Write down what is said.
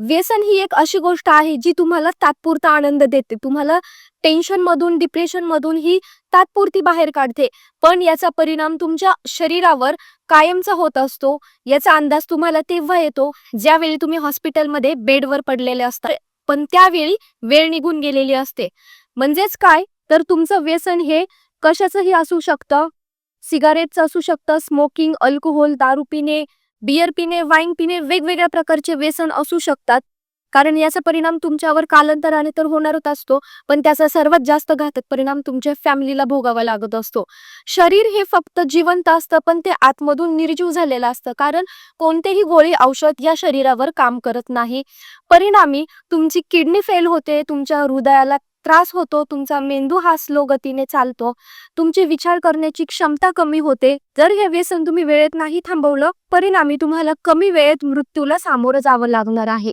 व्यसन ही एक अशी गोष्ट आहे जी तुम्हाला तात्पुरता आनंद देते. तुम्हाला टेन्शन मधून डिप्रेशन मधून ही तात्पुरती बाहेर काढते. पण याचा परिणाम तुमच्या शरीरावर कायमचा होत असतो. याचा अंदाज तुम्हाला तेव्हा येतो ज्यावेळी तुम्ही हॉस्पिटलमध्ये बेडवर पडलेले असतात पण त्यावेळी वेळ निघून गेलेली असते. म्हणजेच काय? तर तुमचं व्यसन हे कशाचंही असू शकतं. सिगारेटचं असू शकतं स्मोकिंग अल्कोहोल दारू पिणे बियर पिणे वाईन पिणे वेगवेगळ्या प्रकारचे व्यसन असू शकतात. कारण याचा परिणाम तुमच्यावर कालांतराने तर होणारच असतो पण त्याचा सर्वात जास्त घातक परिणाम तुमच्या फॅमिलीला भोगावा लागत असतो. शरीर हे फक्त जिवंत असतं पण ते आतमधून निर्जीव झालेलं असतं. कारण कोणतेही गोळी औषध या शरीरावर काम करत नाही. परिणामी तुमची किडनी फेल होते तुमच्या हृदयाला त्रास होतो तुमचा मेंदू हा स्लो गतीने चालतो तुमची विचार करण्याची क्षमता कमी होते. जर हे व्यसन तुम्ही वेळेत नाही थांबवलं परिणामी तुम्हाला कमी वेळेत मृत्यूला सामोरं जावं लागणार आहे.